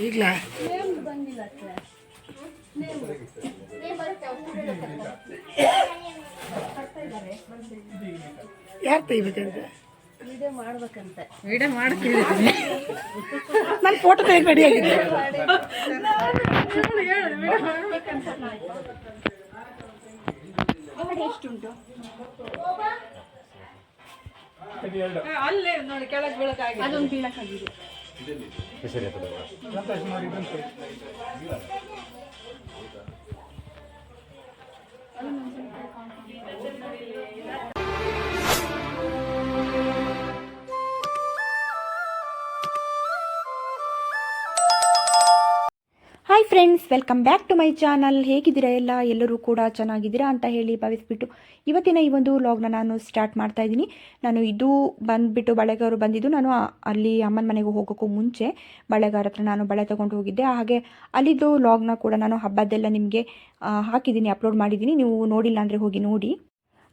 ಈಗಲಾ? ಯಾರು ತೆಗಿಬೇಕಂತ ವಿಡಿಯೋ ಮಾಡ್ಬೇಕಂತ ವಿಡಿಯೋ ಮಾಡಕ್ ಹೇಳಿದ್ದೀನಿ ನಾನು ಫೋಟೋ ತೆಗೆದು ರೆಡಿ ಆಗಿದೆ. ಎಷ್ಟುಂಟು ಅಲ್ಲೇ ನೋಡಿ ಕೆಳಗೆ ಬೀಳಕ್ಕಾಗಿ ಅದೊಂದು ಬೀಳಕ್ಕಾಗಿದೆ. Friends welcome back to my channel ಹೇಗಿದ್ದೀರಾ ಎಲ್ಲ? ಎಲ್ಲರೂ ಕೂಡ ಚೆನ್ನಾಗಿದ್ದೀರಾ ಅಂತ ಹೇಳಿ ಭಾವಿಸ್ಬಿಟ್ಟು ಇವತ್ತಿನ ಈ ಒಂದು ವ್ಲಾಗ್ನ ನಾನು ಸ್ಟಾರ್ಟ್ ಮಾಡ್ತಾ ಇದ್ದೀನಿ. ನಾನು ಇದು ಬಂದುಬಿಟ್ಟು ಬಳೆಗಾರು ಬಂದಿದ್ದು. ನಾನು ಅಲ್ಲಿ ಅಮ್ಮನ ಮನೆಗೆ ಹೋಗೋಕ್ಕೂ ಮುಂಚೆ ಬಳೆಗಾರ ಹತ್ರ ನಾನು ಬಳೆ ತೊಗೊಂಡು ಹೋಗಿದ್ದೆ. ಹಾಗೆ ಅಲ್ಲಿದ್ದು ವ್ಲಾಗ್ನ ಕೂಡ ನಾನು ಹಬ್ಬದ್ದೆಲ್ಲ ನಿಮಗೆ ಹಾಕಿದ್ದೀನಿ ಅಪ್ಲೋಡ್ ಮಾಡಿದ್ದೀನಿ. ನೀವು ನೋಡಿಲ್ಲ ಅಂದರೆ ಹೋಗಿ ನೋಡಿ.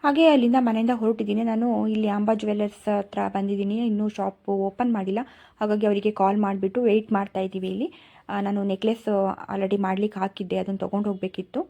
ಹಾಗೆ ಅಲ್ಲಿಂದ ಮನೆಯಿಂದ ಹೊರಟಿದ್ದೀನಿ. ನಾನು ಇಲ್ಲಿ ಅಂಬಾ ಜ್ಯುವೆಲ್ಲರ್ಸ್ ಹತ್ರ ಬಂದಿದ್ದೀನಿ. ಇನ್ನೂ ಶಾಪ್ ಓಪನ್ ಮಾಡಿಲ್ಲ. ಹಾಗಾಗಿ ಅವರಿಗೆ ಕಾಲ್ ಮಾಡಿಬಿಟ್ಟು ವೆಯ್ಟ್ ಮಾಡ್ತಾ ಇದ್ದೀವಿ ಇಲ್ಲಿ. ನಾನು ನೆಕ್ಲೆಸ್ ಆಲ್ರೆಡಿ ಮಾಡ್ಲಿಕ್ಕೆ ಹಾಕಿದ್ದೆ. ಅದನ್ನು ತೊಗೊಂಡು ಹೋಗಬೇಕಿತ್ತು.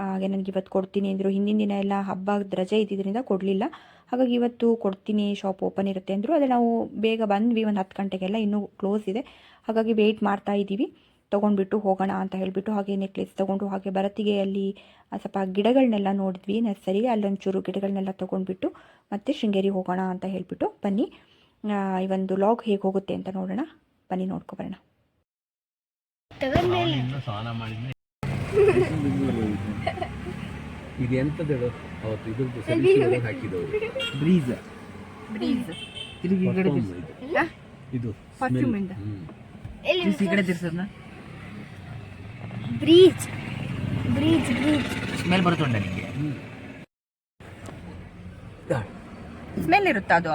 ಹಾಗೆ ನನಗೆ ಇವತ್ತು ಕೊಡ್ತೀನಿ ಅಂದರು. ಹಿಂದಿನ ದಿನ ಎಲ್ಲ ಹಬ್ಬದ ರಜೆ ಇದ್ದಿದ್ದರಿಂದ ಕೊಡಲಿಲ್ಲ. ಹಾಗಾಗಿ ಇವತ್ತು ಕೊಡ್ತೀನಿ ಶಾಪ್ ಓಪನ್ ಇರುತ್ತೆ ಅಂದರು. ಅದೇ ನಾವು ಬೇಗ ಬಂದ್ವಿ. ಒಂದು ಹತ್ತು ಗಂಟೆಗೆಲ್ಲ ಇನ್ನೂ ಕ್ಲೋಸ್ ಇದೆ. ಹಾಗಾಗಿ ವೆಯ್ಟ್ ಮಾಡ್ತಾ ಇದ್ದೀವಿ. ತೊಗೊಂಡ್ಬಿಟ್ಟು ಹೋಗೋಣ ಅಂತ ಹೇಳಿಬಿಟ್ಟು ಹಾಗೆ ನೆಕ್ಲೆಸ್ ತೊಗೊಂಡು ಹಾಗೆ ಬರತ್ತಿಗೆ ಅಲ್ಲಿ ಆ, ಸ್ವಲ್ಪ ಗಿಡಗಳನ್ನೆಲ್ಲ ನೋಡಿದ್ವಿ ನರ್ಸರಿಗೆ ಅಲ್ಲೊಂಚೂರು ಗಿಡಗಳನ್ನೆಲ್ಲ ತೊಗೊಂಡ್ಬಿಟ್ಟು ಮತ್ತೆ ಶೃಂಗೇರಿ ಹೋಗೋಣ ಅಂತ ಹೇಳಿಬಿಟ್ಟು ಬನ್ನಿ. ಈ ಒಂದು ಲಾಗ್ ಹೇಗೆ ಹೋಗುತ್ತೆ ಅಂತ ನೋಡೋಣ. ಬನ್ನಿ ನೋಡ್ಕೊಬರೋಣ ಇದು ಎಂತದ್ದು ಹೇಳು ಅವತ್ತು ಇದ್ರದ್ದು ಸರ್ವಿಸ್ ಹಾಕಿದವರು. ಬ್ರೀಸ್ ಬ್ರೀಸ್ ತಿರುಗಿ ಈ ಕಡೆ ಇದು. ಈ ಕಡೆ ತಿರ್ಸದ್ನ ಬ್ರೀಚ್ ಬ್ರೀಚ್ ಬ್ರೀಚ್ ಸ್ಮೆಲ್ ಬರುತ್ತುಂಟ ನಿಮಗೆ? ಸ್ಮೆಲ್ ಇರುತ್ತಾ ಅದು?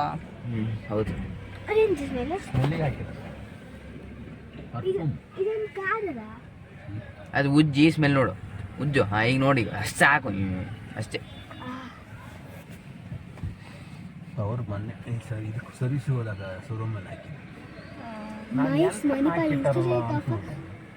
ಹೌದು. ಆರೆಂಜ್ ಸ್ಮೆಲ್ ಸ್ಮೆಲ್ಲಿಗೆ. ಇದೊಂದು ಕಾರದ? ಅದು ಉಜ್ಜಿ ಸ್ಮೆಲ್ ನೋಡು. ಉಜ್ಜು. ಹಾ ಈಗ ನೋಡಿ. ಅಷ್ಟು ಸಾಕು. ಅಷ್ಟೇ. ಅವ್ರು ಮೊನ್ನೆ ಸರಿ ಇದಕ್ಕೆ ಸರ್ವಿಸ್ ಹೋದಾಗ ಶೋರೂಮಲ್ಲಿ ಹಾಕಿ. ಮೈಸ್ ಮಣಿಪಾಲ್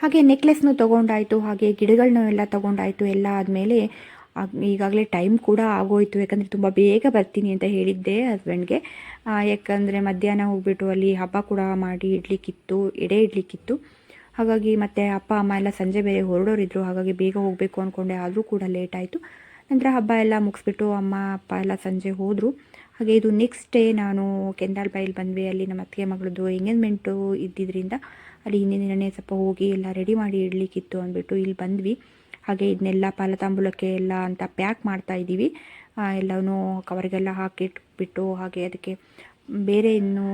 ಹಾಗೆ ನೆಕ್ಲೆಸ್ನು ತೊಗೊಂಡಾಯಿತು ಹಾಗೆ ಗಿಡಗಳನ್ನೂ ಎಲ್ಲ ತೊಗೊಂಡಾಯಿತು ಎಲ್ಲ ಆದಮೇಲೆ ಈಗಾಗಲೇ ಟೈಮ್ ಕೂಡ ಆಗೋಯ್ತು. ಯಾಕಂದರೆ ತುಂಬ ಬೇಗ ಬರ್ತೀನಿ ಅಂತ ಹೇಳಿದ್ದೆ ಹಸ್ಬೆಂಡ್ಗೆ ಯಾಕಂದರೆ ಮಧ್ಯಾಹ್ನ ಹೋಗ್ಬಿಟ್ಟು ಅಲ್ಲಿ ಹಬ್ಬ ಕೂಡ ಮಾಡಿ ಇಡ್ಲಿಕ್ಕಿತ್ತು, ಎಡೆ ಇಡ್ಲಿಕ್ಕಿತ್ತು. ಹಾಗಾಗಿ ಮತ್ತೆ ಅಪ್ಪ, ಅಮ್ಮ ಎಲ್ಲ ಸಂಜೆ ಬೇರೆ ಹೊರಡೋರಿದ್ರು. ಹಾಗಾಗಿ ಬೇಗ ಹೋಗಬೇಕು ಅಂದ್ಕೊಂಡೆ ಆದರೂ ಕೂಡ ಲೇಟ್ ಆಯಿತು. ನಂತರ ಹಬ್ಬ ಎಲ್ಲ ಮುಗಿಸ್ಬಿಟ್ಟು ಅಮ್ಮ, ಅಪ್ಪ ಎಲ್ಲ ಸಂಜೆ ಹೋದರು. ಹಾಗೆ ಇದು ನೆಕ್ಸ್ಟ್ ಡೇ ನಾನು ಕೆಂದಾಲ್ ಬಾಯಲ್ಲಿ ಬಂದ್ವಿ. ಅಲ್ಲಿ ನಮ್ಮ ಅತ್ತಿಗೆ ಮಗಳದ್ದು ಎಂಗೇಜ್ಮೆಂಟು ಇದ್ದಿದ್ದರಿಂದ ಅಲ್ಲಿ ಹಿಂದಿನ ದಿನನೇ ಸ್ವಲ್ಪ ಹೋಗಿ ಎಲ್ಲ ರೆಡಿ ಮಾಡಿ ಇಡಲಿಕ್ಕಿತ್ತು ಅಂದ್ಬಿಟ್ಟು ಇಲ್ಲಿ ಬಂದ್ವಿ. ಹಾಗೆ ಇದನ್ನೆಲ್ಲ ಪಾಲತಾಂಬೂಲಕ್ಕೆ ಎಲ್ಲ ಅಂತ ಪ್ಯಾಕ್ ಮಾಡ್ತಾ ಇದ್ದೀವಿ. ಎಲ್ಲವೂ ಕವರ್ಗೆಲ್ಲ ಹಾಕಿಟ್ಬಿಟ್ಟು ಹಾಗೆ ಅದಕ್ಕೆ ಬೇರೆ ಇನ್ನು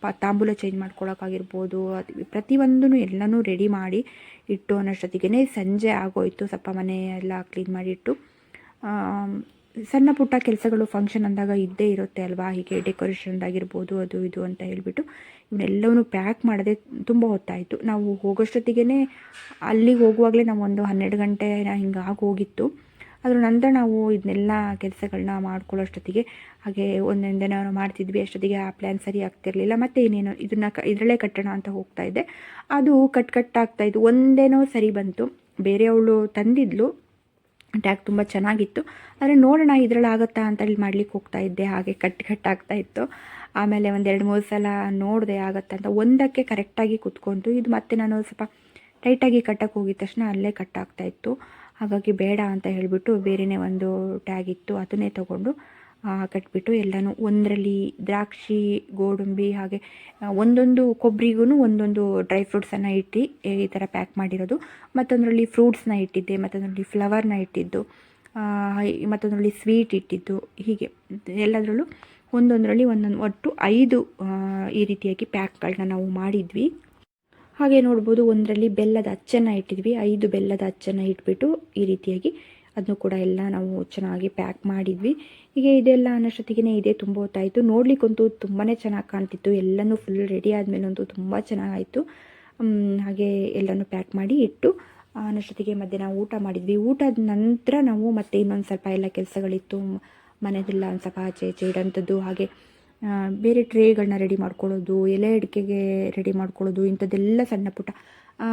ಪ, ತಾಂಬೂಲ ಚೇಂಜ್ ಮಾಡ್ಕೊಳ್ಳೋಕ್ಕಾಗಿರ್ಬೋದು ಅದು ಪ್ರತಿಯೊಂದೂ ಎಲ್ಲನೂ ರೆಡಿ ಮಾಡಿ ಇಟ್ಟು ಅನ್ನೋಷ್ಟೊತ್ತಿಗೆ ಸಂಜೆ ಆಗೋಯಿತು. ಸ್ವಲ್ಪ ಮನೆಯೆಲ್ಲ ಎಲ್ಲ ಕ್ಲೀನ್ ಮಾಡಿಟ್ಟು ಸಣ್ಣ ಪುಟ್ಟ ಕೆಲಸಗಳು ಫಂಕ್ಷನ್ ಅಂದಾಗ ಇದ್ದೇ ಇರುತ್ತೆ ಅಲ್ವಾ? ಹೀಗೆ ಡೆಕೋರೇಷನ್ದಾಗಿರ್ಬೋದು ಅದು ಇದು ಅಂತ ಹೇಳ್ಬಿಟ್ಟು ಇವನ್ನೆಲ್ಲವನ್ನೂ ಪ್ಯಾಕ್ ಮಾಡದೆ ತುಂಬ ಹೊತ್ತಾಯಿತು. ನಾವು ಹೋಗೋಷ್ಟೊತ್ತಿಗೆ ಅಲ್ಲಿಗೆ ಹೋಗುವಾಗಲೇ ನಾವು ಒಂದು ಹನ್ನೆರಡು ಗಂಟೆ ಹಿಂಗೆ ಹೋಗಿತ್ತು. ಅದ್ರ ನಂತರ ನಾವು ಇದನ್ನೆಲ್ಲ ಕೆಲಸಗಳನ್ನ ಮಾಡ್ಕೊಳ್ಳೋಷ್ಟೊತ್ತಿಗೆ ಹಾಗೆ ಒಂದೊಂದೇನೋ ಮಾಡ್ತಿದ್ವಿ. ಅಷ್ಟೊತ್ತಿಗೆ ಆ ಪ್ಲ್ಯಾನ್ ಸರಿ ಆಗ್ತಿರಲಿಲ್ಲ. ಮತ್ತು ಇನ್ನೇನೋ ಇದನ್ನ ಕ, ಇದರಲ್ಲೇ ಕಟ್ಟೋಣ ಅಂತ ಹೋಗ್ತಾ ಇದ್ದೆ. ಅದು ಕಟ್ ಕಟ್ ಆಗ್ತಾಯಿತ್ತು ಒಂದೇನೋ ಸರಿ ಬಂತು. ಬೇರೆಯವಳು ತಂದಿದ್ಲು. ಟ್ಯಾಗ್ ತುಂಬ ಚೆನ್ನಾಗಿತ್ತು. ಆದರೆ ನೋಡೋಣ ಇದರಲ್ಲಿ ಆಗುತ್ತಾ ಅಂತ ಹೇಳಿ ಮಾಡ್ಲಿಕ್ಕೆ ಹೋಗ್ತಾ ಇದ್ದೆ. ಹಾಗೆ ಕಟ್ ಕಟ್ ಆಗ್ತಾ ಇತ್ತು. ಆಮೇಲೆ ಒಂದು ಎರಡು, ಮೂರು ಸಲ ನೋಡಿದೆ ಆಗುತ್ತಾ ಅಂತ ಒಂದಕ್ಕೆ ಕರೆಕ್ಟಾಗಿ ಕೂತ್ಕೊಂಡು ಇದು ಮತ್ತೆ ನಾನು ಸ್ವಲ್ಪ ಟೈಟಾಗಿ ಕಟ್ಟಕ್ಕೆ ಹೋಗಿದ ತಕ್ಷಣ ಅಲ್ಲೇ ಕಟ್ ಇತ್ತು. ಹಾಗಾಗಿ ಬೇಡ ಅಂತ ಹೇಳಿಬಿಟ್ಟು ಬೇರೆಯೇ ಒಂದು ಟ್ಯಾಗ್ ಇತ್ತು. ಅದನ್ನೇ ತೊಗೊಂಡು ಕಟ್ಬಿಟ್ಟು ಎಲ್ಲನೂ ಒಂದರಲ್ಲಿ ದ್ರಾಕ್ಷಿ, ಗೋಡಂಬಿ ಹಾಗೆ ಒಂದೊಂದು ಕೊಬ್ಬರಿಗೂ ಒಂದೊಂದು ಡ್ರೈ ಫ್ರೂಟ್ಸನ್ನು ಇಟ್ಟು ಈ ಥರ ಪ್ಯಾಕ್ ಮಾಡಿರೋದು. ಮತ್ತೊಂದರಲ್ಲಿ ಫ್ರೂಟ್ಸ್ನ ಇಟ್ಟಿದ್ದೆ, ಮತ್ತೊಂದರಲ್ಲಿ ಫ್ಲವರ್ನ ಇಟ್ಟಿದ್ದು ಮತ್ತೊಂದರಲ್ಲಿ ಸ್ವೀಟ್ ಇಟ್ಟಿದ್ದು, ಹೀಗೆ. ಎಲ್ಲದರಲ್ಲೂ ಒಂದೊಂದರಲ್ಲಿ ಒಂದೊಂದು, ಒಟ್ಟು ಐದು ಈ ರೀತಿಯಾಗಿ ಪ್ಯಾಕ್ಗಳನ್ನ ನಾವು ಮಾಡಿದ್ವಿ. ಹಾಗೆ ನೋಡ್ಬೋದು ಒಂದರಲ್ಲಿ ಬೆಲ್ಲದ ಅಚ್ಚನ್ನು ಇಟ್ಟಿದ್ವಿ, ಐದು ಬೆಲ್ಲದ ಅಚ್ಚನ್ನು ಇಟ್ಬಿಟ್ಟು ಈ ರೀತಿಯಾಗಿ ಅದನ್ನು ಕೂಡ ಎಲ್ಲ ನಾವು ಚೆನ್ನಾಗಿ ಪ್ಯಾಕ್ ಮಾಡಿದ್ವಿ. ಹೀಗೆ ಇದೆಲ್ಲ ಅನ್ನೋಷ್ಟೊತ್ತಿಗೆ ಇದೇ ತುಂಬ ಹೊತ್ತಾಯಿತು ನೋಡ್ಲಿಕ್ಕಂತೂ ತುಂಬಾ ಚೆನ್ನಾಗಿ ಕಾಣ್ತಿತ್ತು. ಎಲ್ಲನೂ ಫುಲ್ ರೆಡಿ ಆದಮೇಲಂತೂ ತುಂಬ ಚೆನ್ನಾಗಾಯಿತು. ಹಾಗೆ ಎಲ್ಲನೂ ಪ್ಯಾಕ್ ಮಾಡಿ ಇಟ್ಟು ಅನ್ನೋಷ್ಟೊತ್ತಿಗೆ ಅನ್ನೋಷ್ಟೊತ್ತಿಗೆ ಮಧ್ಯಾಹ್ನ ಊಟ ಮಾಡಿದ್ವಿ. ಊಟದ ನಂತರ ನಾವು ಮತ್ತೆ ಇನ್ನೊಂದು ಸ್ವಲ್ಪ ಎಲ್ಲ ಕೆಲಸಗಳಿತ್ತು. ಮನೆಯದೆಲ್ಲ ಒಂದು ಸ್ವಲ್ಪ ಆಚೆ ಈಚೆ ಇಡೋಂಥದ್ದು, ಹಾಗೆ ಬೇರೆ ಟ್ರೇಗಳನ್ನ ರೆಡಿ ಮಾಡ್ಕೊಳ್ಳೋದು, ಎಲೆ ಅಡಿಕೆಗೆ ರೆಡಿ ಮಾಡ್ಕೊಳ್ಳೋದು, ಇಂಥದ್ದೆಲ್ಲ ಸಣ್ಣ ಪುಟ್ಟ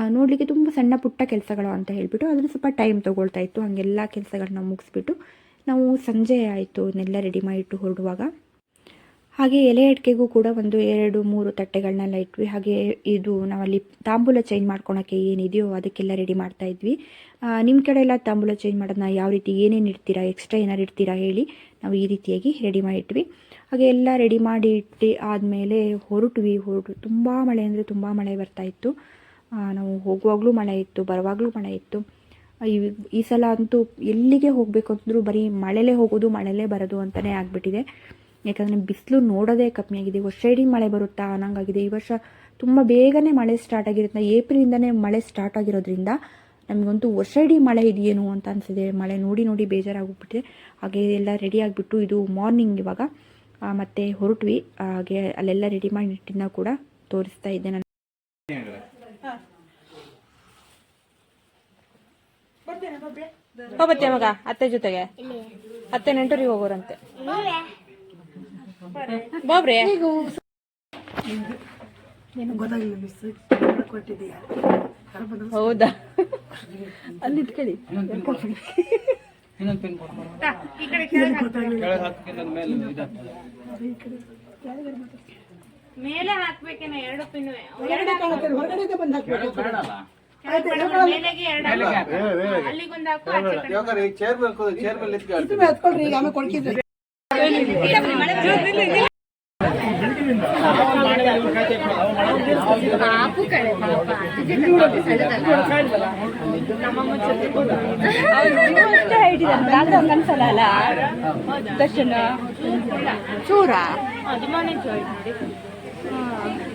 ನೋಡಲಿಕ್ಕೆ ತುಂಬ ಸಣ್ಣ ಪುಟ್ಟ ಕೆಲಸಗಳು ಅಂತ ಹೇಳಿಬಿಟ್ಟು ಅದನ್ನು ಸ್ವಲ್ಪ ಟೈಮ್ ತೊಗೊಳ್ತಾ ಇತ್ತು. ಹಾಗೆಲ್ಲ ಕೆಲಸಗಳನ್ನ ಮುಗಿಸ್ಬಿಟ್ಟು ನಾವು ಸಂಜೆ ಆಯಿತು ಅದನ್ನೆಲ್ಲ ರೆಡಿ ಮಾಡಿಟ್ಟು ಹೊರಡುವಾಗ. ಹಾಗೆ ಎಲೆ ಅಡಿಕೆಗೂ ಕೂಡ ಒಂದು ಎರಡು ಮೂರು ತಟ್ಟೆಗಳನ್ನೆಲ್ಲ ಇಟ್ವಿ. ಹಾಗೆ ಇದು ನಾವಲ್ಲಿ ತಾಂಬೂಲ ಚೇಂಜ್ ಮಾಡ್ಕೊಳಕ್ಕೆ ಏನಿದೆಯೋ ಅದಕ್ಕೆಲ್ಲ ರೆಡಿ ಮಾಡ್ತಾ ಇದ್ವಿ. ನಿಮ್ಮ ಕಡೆ ಎಲ್ಲ ತಾಂಬೂಲ ಚೇಂಜ್ ಮಾಡೋದನ್ನ ಯಾವ ರೀತಿ ಏನೇನು ಇಡ್ತೀರಾ ಎಕ್ಸ್ಟ್ರಾ ಏನಾರು ಇಡ್ತೀರಾ ಹೇಳಿ ನಾವು ಈ ರೀತಿಯಾಗಿ ರೆಡಿ ಮಾಡಿಟ್ವಿ ಹಾಗೆ ಎಲ್ಲ ರೆಡಿ ಮಾಡಿ ಇಟ್ಟು ಆದಮೇಲೆ ಹೊರಟ್ವಿ ಹೊರಟು. ತುಂಬ ಮಳೆ ಅಂದರೆ ತುಂಬ ಮಳೆ ಬರ್ತಾ ಇತ್ತು. ಆ, ನಾವು ಹೋಗುವಾಗಲೂ ಮಳೆ ಇತ್ತು, ಬರುವಾಗಲೂ ಮಳೆ ಇತ್ತು. ಈ ಈ ಸಲ ಅಂತೂ ಎಲ್ಲಿಗೆ ಹೋಗಬೇಕು ಅಂತಂದ್ರೂ ಬರೀ ಮಳೆಲೇ ಹೋಗೋದು, ಮಳೆಲೇ ಬರೋದು ಅಂತಲೇ ಆಗಿಬಿಟ್ಟಿದೆ. ಯಾಕಂದರೆ ಬಿಸಿಲು ನೋಡೋದೇ ಕಮ್ಮಿ ಆಗಿದೆ. ವರ್ಷ ಇಡೀ ಮಳೆ ಬರುತ್ತಾ ಅನ್ನಂಗಾಗಿದೆ. ಈ ವರ್ಷ ತುಂಬ ಬೇಗನೆ ಮಳೆ ಸ್ಟಾರ್ಟ್ ಆಗಿರುತ್ತೆ. ಏಪ್ರಿಲಿಂದನೇ ಮಳೆ ಸ್ಟಾರ್ಟ್ ಆಗಿರೋದ್ರಿಂದ ನಮಗಂತೂ ವರ್ಷ ಇಡೀ ಮಳೆ ಇದೆಯೇನು ಅಂತ ಅನಿಸಿದೆ. ಮಳೆ ನೋಡಿ ನೋಡಿ ಬೇಜಾರಾಗೋಗ್ಬಿಟ್ಟಿದೆ ಹಾಗೆ ಎಲ್ಲ ರೆಡಿ ಆಗಿಬಿಟ್ಟು ಇದು ಮಾರ್ನಿಂಗ್ ಇವಾಗ ಮತ್ತೆ ಹೊರಟ್ವಿ. ಹಾಗೆ ಅಲ್ಲೆಲ್ಲ ರೆಡಿ ಮಾಡಿ ಕೂಡ ತೋರಿಸ್ತಾ ಇದ್ದೆ ನಾನು. ಹೋಗತ್ತೆ ಮಗ ಅತ್ತೆ ಜೊತೆಗೆ. ಅತ್ತೆ ನೆಂಟರಿಗೆ ಹೋಗೋರಂತೆ. ಬಾಬ್ರೆ ಹೌದಾ? ಅಲ್ಲಿ ಮೇಲೆ ಹಾಕ್ಬೇಕೇನೆ ಹೌದಾ ಅಲ್ಲಿ ಇಟ್ಕೊಳ್ಳಿ ಹೊರಗಡೆ ಬಂದು ಹಾಕ್ಬೇಕು. ಇದು ಹತ್ಕೊಳ್ರಿ ಈಗ ಆಮೇಲೆ ಕೊಡ್ಕಿದ್ರಿ ಕನ್ಸಲ್ಲ ದರ್ಶನ. ಚೂರ ಓ ಅಳ್ತಾ ಇದೆ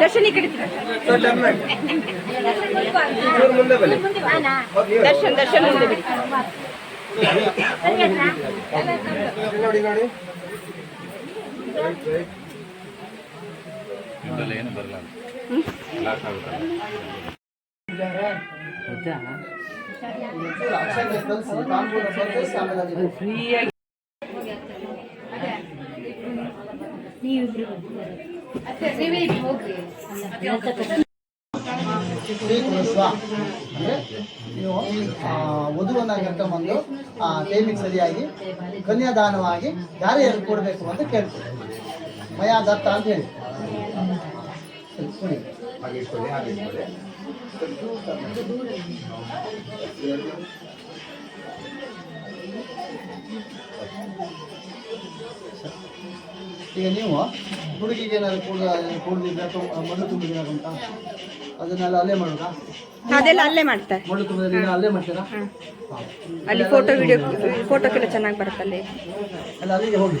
ದರ್ಶನಿ ಕಡೆ ದರ್ಶನ್ ದರ್ಶನ್ ಮುಂದೆ ಬಿಡಿ ನೋಡಿ ನೋಡಿ ಏನು ಬರಲ್ಲ ಲಾಕ್ ಆಗುತ್ತಲ್ಲ ಫ್ರೀಯಾಗಿ ನೀವಿಬ್ರು ಹೋಗ್ರಿ. ಸ್ವೀಕರಿಸುವ, ಅಂದರೆ ನೀವು ವಧುವನ್ನ ಕರ್ಕೊಂಬಂದು ಆ ಟೈಮಿಗೆ ಸರಿಯಾಗಿ, ಕನ್ಯಾದಾನವಾಗಿ ಯಾರ್ಯಾರು ಕೊಡಬೇಕು ಅಂತ ಕೇಳ್ತೀವಿ ಮಯ ದತ್ತ ಅಂತ ಹೇಳಿ Thank ಕೊಡಿ. ಈಗ ನೀವು ಹುಡುಗಿಗೆ ಏನಾದ್ರು ಕೂಡ ಕೂಡಲಿದ್ರೆ ಅಥವಾ ಮಣ್ಣು ತುಂಬಿದ್ರೆ ಅಂತ ಅದನ್ನೆಲ್ಲ ಅಲ್ಲೇ ಮಾಡೋದಾ? ಅದೆಲ್ಲ ಅಲ್ಲೇ ಮಾಡ್ತಾರೆ. ಮಣ್ಣು ತುಂಬಿದ್ರೆ ಅಲ್ಲೇ ಮಾಡ್ತೀರಾ? ಅಲ್ಲಿ ಫೋಟೋ ವಿಡಿಯೋ ಫೋಟೋಕ್ಕೆಲ್ಲ ಚೆನ್ನಾಗಿ ಬರುತ್ತಲ್ಲಿ. ಅಲ್ಲ ಅಲ್ಲಿಗೆ ಹೋಗಿ.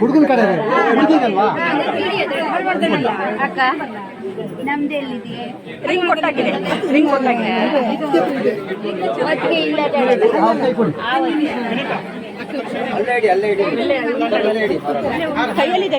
ಹುಡುಗನ ಕಡೆ ಹುಡುಗಿಗಲ್ವಾ ಅಕ್ಕ ರಿಂಗ್ ಕೊಟ್ಟಾಗಿದೆ. ರಿಂಗ್ ಕೊಟ್ಟಾಗಿದೆ. ಒಟ್ಟಿಗೆ ಇಲ್ಲದೆ ಆ ಕೈ ಕೊಡಿ. ಕೈಯಲ್ಲಿದೆ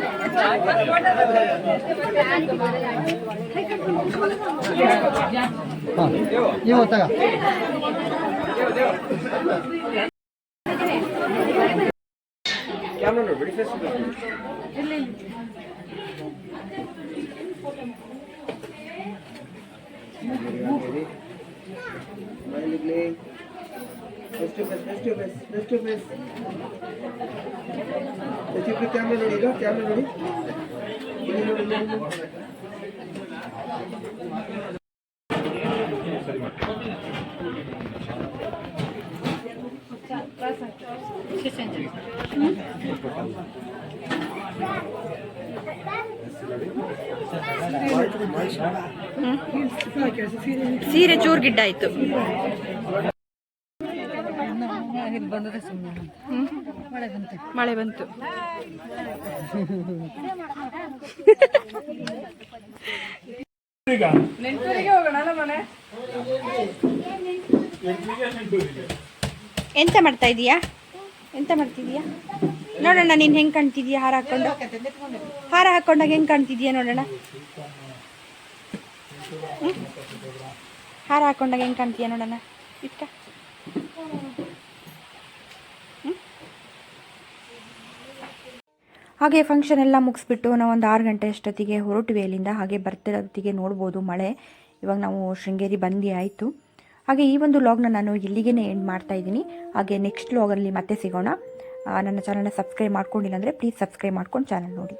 이거 갖다가 ক্যামেরা রেডি ফেসিলিটি ಹಾಂ ನೀವು ತಗ ಕ್ಯಾಮ್ರಾ ನೋಡಿ ಈಗ ಕ್ಯಾಮ್ರಾ ನೋಡಿ ಸೀರೆ ಚೂರ್ ಗಿಡ್ಡ ಆಯ್ತು ಹ್ಮ್. ಮಳೆ ಬಂತು. ಎಂತ ಮಾಡ್ತಾ ಇದೀಯಾ? ಎಂತ ಮಾಡ್ತಿದೀಯಾ? ನೋಡೋಣ ನೀನ್ ಹೆಂಗ್ ಕಾಣ್ತಿದೀಯ ಹಾರ ಹಾಕೊಂಡು? ಹಾರ ಹಾಕೊಂಡಾಗ ಹೆಂಗ್ ಕಾಣ್ತಿದೀಯ ನೋಡೋಣ? ಹಾರ ಹಾಕೊಂಡಾಗ ಹೆಂಗ್ ಕಾಣ್ತೀಯ ನೋಡೋಣ? ಇಟ್ಕ. ಹಾಗೆ ಫಂಕ್ಷನ್ ಎಲ್ಲ ಮುಗಿಸ್ಬಿಟ್ಟು ನಾವು ಒಂದು ಆರು ಗಂಟೆ ಅಷ್ಟೊತ್ತಿಗೆ ಹೊರಟ್ವಿ ಅಲ್ಲಿಂದ. ಹಾಗೆ ಬರ್ತಿರೋತ್ತಿಗೆ ನೋಡ್ಬೋದು ಮಳೆ. ಇವಾಗ ನಾವು ಶೃಂಗೇರಿ ಬಂದಿ ಆಯಿತು. ಹಾಗೆ ಈ ಒಂದು ಲಾಗ್ನ ನಾನು ಇಲ್ಲಿಗೆ ಎಂಡ್ ಮಾಡ್ತಾ ಇದ್ದೀನಿ. ಹಾಗೆ ನೆಕ್ಸ್ಟ್ ಲಾಗಲ್ಲಿ ಮತ್ತೆ ಸಿಗೋಣ. ನನ್ನ ಚಾನಲ್ನ ಸಬ್ಸ್ಕ್ರೈಬ್ ಮಾಡ್ಕೊಂಡಿಲ್ಲ ಅಂದರೆ ಪ್ಲೀಸ್ ಸಬ್ಸ್ಕ್ರೈಬ್ ಮಾಡ್ಕೊಂಡು ಚಾನಲ್ ನೋಡಿ.